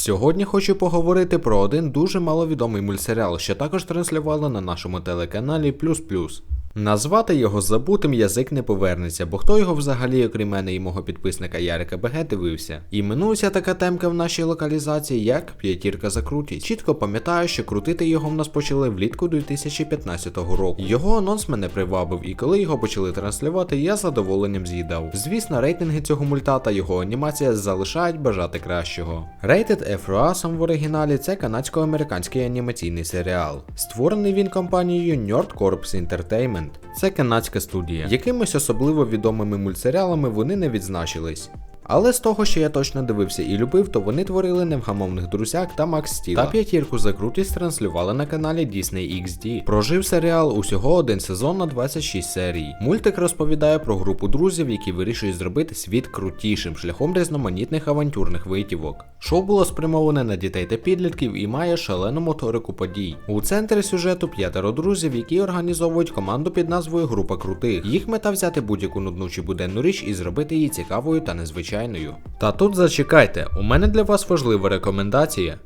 Сьогодні хочу поговорити про один дуже маловідомий мультсеріал, що також транслювали на нашому телеканалі Плюс Плюс. Назвати його забутим язик не повернеться, бо хто його взагалі, окрім мене і мого підписника Ярика БГ, дивився. Іменується така темка в нашій локалізації як п'ятірка закруті. Чітко пам'ятаю, що крутити його в нас почали влітку 2015 року. Його анонс мене привабив, і коли його почали транслювати, я з задоволенням з'їдав. Звісно, рейтинги цього мульта та його анімація залишають бажати кращого. Rated F Awesome в оригіналі це канадсько-американський анімаційний серіал. Створений він компанією Nerd Corps Entertainment. Це канадська студія. Якимись особливо відомими мультсеріалами вони не відзначились. Але з того, що я точно дивився і любив, то вони творили невгамовних друзяк та Макс Стіла. Та п'ятірку за крутість транслювали на каналі Disney XD. Прожив серіал усього один сезон на 26 серій. Мультик розповідає про групу друзів, які вирішують зробити світ крутішим шляхом різноманітних авантюрних витівок. Шоу було спрямоване на дітей та підлітків і має шалену моторику подій. У центрі сюжету п'ятеро друзів, які організовують команду під назвою Група Крутих. Їх мета взяти будь-яку нудну чи буденну річ і зробити її цікавою та незвичайною. Та тут зачекайте, у мене для вас важлива рекомендація.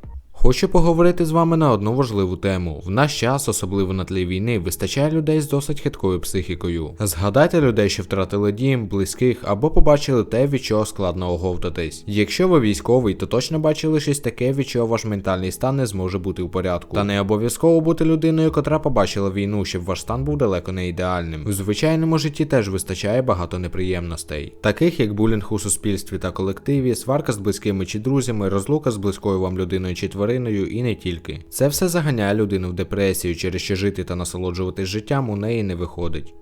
Хочу поговорити з вами на одну важливу тему. В наш час, особливо на тлі війни, вистачає людей з досить хиткою психікою. Згадайте людей, що втратили дім, близьких або побачили те, від чого складно оговтатись. Якщо ви військовий, то точно бачили щось таке, від чого ваш ментальний стан не зможе бути у порядку. Та не обов'язково бути людиною, котра побачила війну, щоб ваш стан був далеко не ідеальним. У звичайному житті теж вистачає багато неприємностей, таких як булінг у суспільстві та колективі, сварка з близькими чи друзями, розлука з близькою вам людиною чи твариною твариною і не тільки. Це все заганяє людину в депресію, через що жити та насолоджуватись життям у неї не виходить.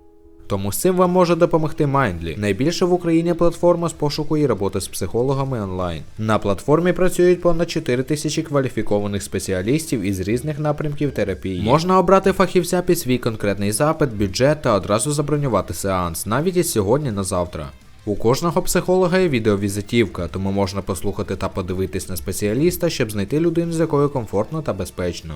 Тому з цим вам може допомогти Mindly, найбільша в Україні платформа з пошуку і роботи з психологами онлайн. На платформі працюють понад 4 тисячі кваліфікованих спеціалістів із різних напрямків терапії. Можна обрати фахівця під свій конкретний запит, бюджет та одразу забронювати сеанс, навіть із сьогодні на завтра. У кожного психолога є відеовізитівка, тому можна послухати та подивитись на спеціаліста, щоб знайти людину, з якою комфортно та безпечно.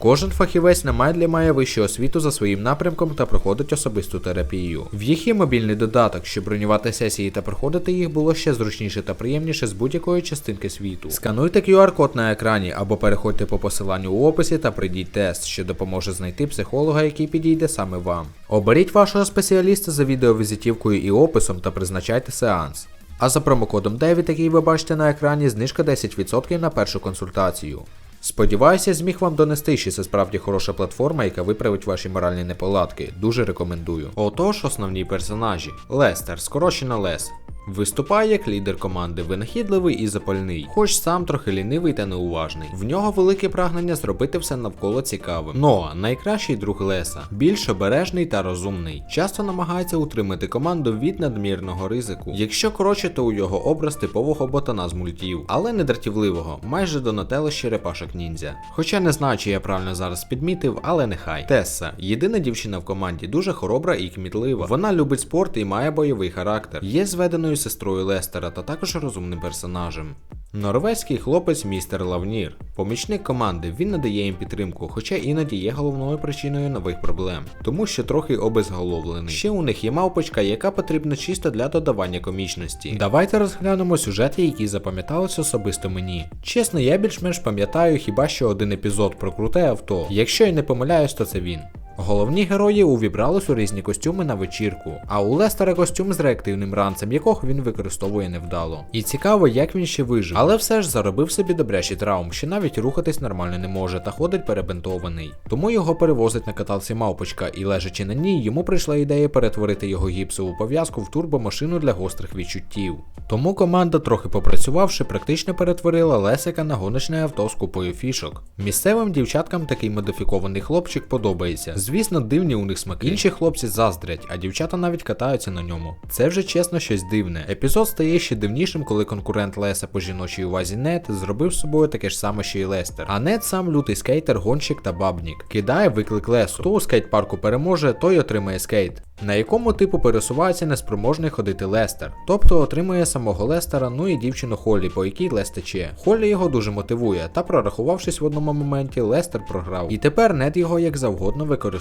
Кожен фахівець на Майдлі має вищу освіту за своїм напрямком та проходить особисту терапію. В їх є мобільний додаток, щоб бронювати сесії та проходити їх було ще зручніше та приємніше з будь-якої частинки світу. Скануйте QR-код на екрані або переходьте по посиланню у описі та прийдіть тест, що допоможе знайти психолога, який підійде саме вам. Оберіть вашого спеціаліста за відеовізитівкою і описом та призначайте сеанс. А за промокодом 9, який ви бачите на екрані, знижка 10% на першу консультацію. Сподіваюся, зміг вам донести, що це справді хороша платформа, яка виправить ваші моральні неполадки. Дуже рекомендую. Отож, основні персонажі: Лестер, скорочено Лес. Виступає як лідер команди, винахідливий і запальний, хоч сам трохи лінивий та неуважний. В нього велике прагнення зробити все навколо цікавим. Ноа найкращий друг Леса, більш обережний та розумний. Часто намагається утримати команду від надмірного ризику. Якщо коротше, то у його образ типового ботана з мультів, але не дратівливого, майже до черепашок ніндзя. Хоча не знаю, чи я правильно зараз підмітив, але нехай. Тесса, єдина дівчина в команді, дуже хоробра і кмітлива. Вона любить спорт і має бойовий характер. Є зведеною сестрою Лестера та також розумним персонажем. Норвезький хлопець містер Лавнір, помічник команди, він надає їм підтримку, хоча іноді є головною причиною нових проблем, тому що трохи обезголовлений. Ще у них є мавпочка, яка потрібна чисто для додавання комічності. Давайте розглянемо сюжети, які запам'ятались особисто мені. Чесно, я більш-менш пам'ятаю хіба що один епізод про круте авто. Якщо я не помиляюсь, то це він. Головні герої увібрались у різні костюми на вечірку, а у Лестера костюм з реактивним ранцем, якого він використовує невдало. І цікаво, як він ще вижив, але все ж заробив собі добрячий травм, що навіть рухатись нормально не може та ходить перебинтований. Тому його перевозить на каталці мавпочка, і лежачи на ній, йому прийшла ідея перетворити його гіпсову пов'язку в турбомашину для гострих відчуттів. Тому команда, трохи попрацювавши, практично перетворила Лесика на гоночне авто з купою фішок. Місцевим дівчаткам такий модифікований хлопчик подобається. Звісно, дивні у них смаки. Інші хлопці заздрять, а дівчата навіть катаються на ньому. Це вже чесно щось дивне. Епізод стає ще дивнішим, коли конкурент Леса по жіночій увазі Нет зробив з собою таке ж саме, що й Лестер. А Нет сам лютий скейтер, гонщик та бабнік. Кидає виклик Лесу. Хто у скейт-парку переможе, той отримає скейт. На якому типу пересувається неспроможний ходити Лестер, тобто отримує самого Лестера, ну і дівчину Холлі, по якій Лес тече. Холлі його дуже мотивує, та прорахувавшись в одному моменті, Лестер програв. І тепер Нет його як завгодно використовує.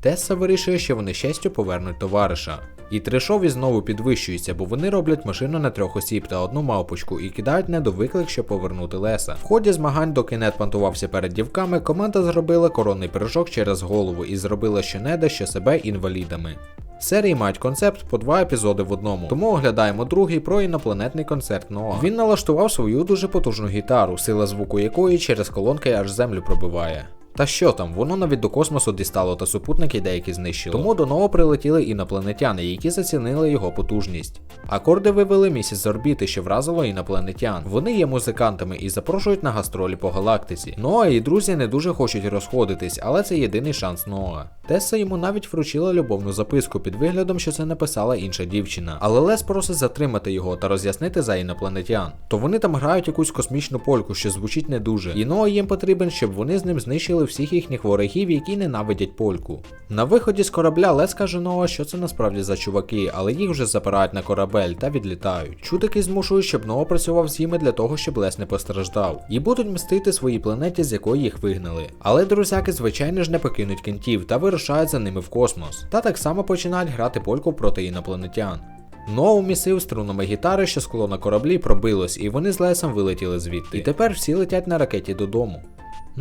Тесса вирішує, що вони щастю повернуть товариша. І трешові знову підвищуються, бо вони роблять машину на трьох осіб та одну мавпочку і кидають недовиклик, щоб повернути Леса. В ході змагань, доки Нед пантувався перед дівками, команда зробила коронний пирожок через голову і зробила щонеда, що себе інвалідами. Серії мають концепт по два епізоди в одному, тому оглядаємо другий про інопланетний концерт Ноа. Він налаштував свою дуже потужну гітару, сила звуку якої через колонки аж землю пробиває. Та що там, воно навіть до космосу дістало та супутники деякі знищило. Тому до Ноо прилетіли інопланетяни, які зацінили його потужність. Акорди вивели місяць з орбіти, що вразило інопланетян. Вони є музикантами і запрошують на гастролі по галактиці. Ноа і друзі не дуже хочуть розходитись, але це єдиний шанс Ноа. Теса йому навіть вручила любовну записку під виглядом, що це написала інша дівчина. Але Лес просить затримати його та роз'яснити за інопланетян. То вони там грають якусь космічну польку, що звучить не дуже. І Ноа їм потрібен, щоб вони з ним знищили всіх їхніх ворогів, які ненавидять польку. На виході з корабля Лес каже Ноа, що це насправді за чуваки, але їх вже запирають на корабель та відлітають. Чудики змушують, щоб Ноа працював з ними для того, щоб Лес не постраждав. І будуть мстити своїй планеті, з якої їх вигнали. Але друзяки, звичайно ж, не покинуть кінтів та вирушають за ними в космос. Та так само починають грати польку проти інопланетян. Ноу місив струнами гітари, що скло на кораблі пробилось, і вони з Лесом вилетіли звідти. І тепер всі летять на ракеті додому.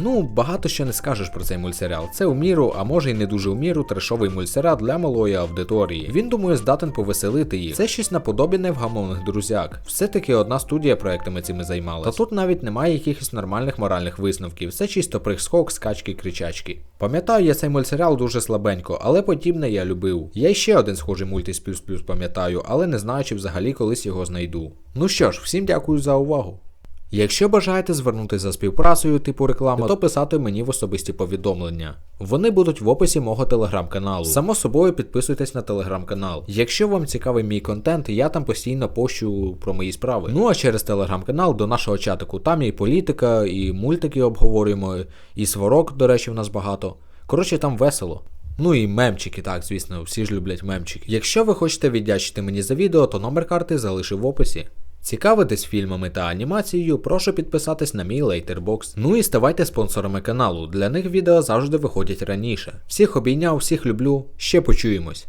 Ну, багато що не скажеш про цей мультсеріал. Це у міру, а може й не дуже у міру, трешовий мультсеріал для малої аудиторії. Він думаю, здатен повеселити їх. Це щось наподобі невгамовних друзяк. Все-таки одна студія проектами цими займалась. Та тут навіть немає якихось нормальних моральних висновків. Це чисто прискок, скачки, кричачки. Пам'ятаю, я цей мультсеріал дуже слабенько, але подібне я любив. Я ще один схожий мультис плюс плюс пам'ятаю, але не знаю, чи взагалі колись його знайду. Ну що ж, всім дякую за увагу. Якщо бажаєте звернутися за співпрацею типу реклами, то писати мені в особисті повідомлення. Вони будуть в описі мого телеграм-каналу. Само собою підписуйтесь на телеграм-канал. Якщо вам цікавий мій контент, я там постійно пощу про мої справи. Ну а через телеграм-канал до нашого чатику. Там і політика, і мультики обговорюємо, і сварок, до речі, в нас багато. Коротше, там весело. Ну і мемчики, так, звісно, всі ж люблять мемчики. Якщо ви хочете віддячити мені за відео, то номер карти залишив в описі. Цікавитесь фільмами та анімацією, прошу підписатись на мій лейтербокс. Ну і ставайте спонсорами каналу. Для них відео завжди виходять раніше. Всіх обійняв, всіх люблю. Ще почуємось.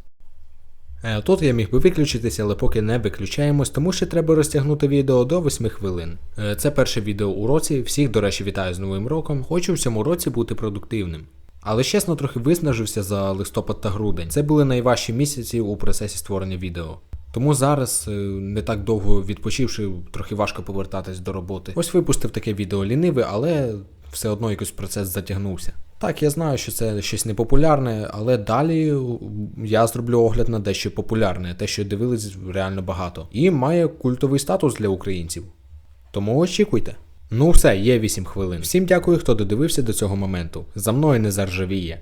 Е, Тут я міг би виключитися, але поки не виключаємось, тому що треба розтягнути відео до 8 хвилин. Е, Це перше відео у році. Всіх, до речі, вітаю з новим роком. Хочу в цьому році бути продуктивним. Але чесно, трохи виснажився за листопад та грудень. Це були найважчі місяці у процесі створення відео. Тому зараз, е, не так довго відпочивши, трохи важко повертатись до роботи. Ось випустив таке відео ліниве, але все одно якийсь процес затягнувся. Так, я знаю, що це щось непопулярне, але далі я зроблю огляд на дещо популярне, те, що дивились реально багато. І має культовий статус для українців. Тому очікуйте. Ну все, є 8 хвилин. Всім дякую, хто додивився до цього моменту. За мною не заржавіє.